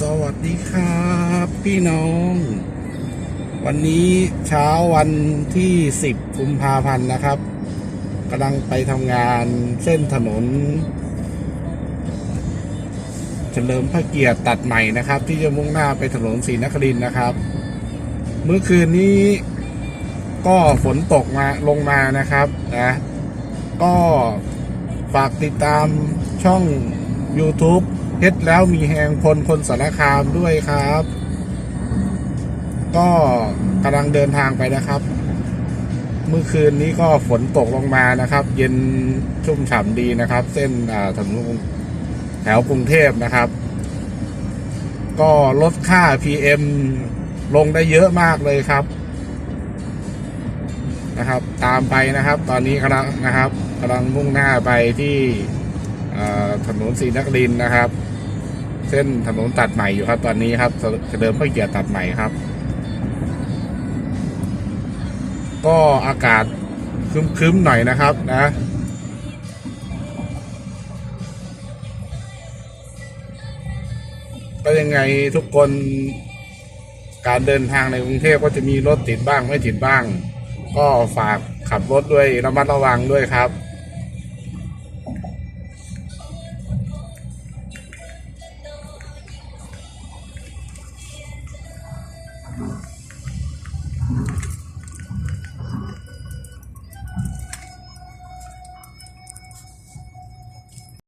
สวัสดีครับพี่น้อง วันนี้เช้าวันที่ 10กุมภาพันธ์นะครับกำลังไปทำงานเส้นถนน เฉลิมพระเกียรติตัดใหม่นะครับ ที่จะมุ่งหน้าไปถนนศรีนครินนะครับ เมื่อคืนนี้ก็ฝนตกมาลงมานะครับนะก็ฝากติดตามช่อง YouTube ฮ็ดแล้วมีแหงพลคนสารคามด้วยครับ ก็กำลังเดินทางไปนะครับ เมื่อคืนนี้ก็ฝนตกลงมานะครับ เย็นชุ่มฉ่ำดีนะครับ เส้นอ่าถนนแถวกรุงเทพนะครับ ก็ลดค่า PM ลงได้เยอะมากเลยครับนะครับ ตามไปนะครับ ตอนนี้กำลังนะครับกำลังมุ่งหน้าไปที่ ถนนศรีนครินนะครับ เส้นถนนตัดใหม่อยู่ครับ ตอนนี้ครับเดิมพระเกียรติตัดใหม่ครับ ก็อากาศคึ้มๆหน่อยนะครับนะก็ยังไงทุกคนการเดินทางในกรุงเทพก็จะมีรถติดบ้างไม่ติดบ้าง ก็ฝากขับรถด้วยระมัดระวังด้วยครับ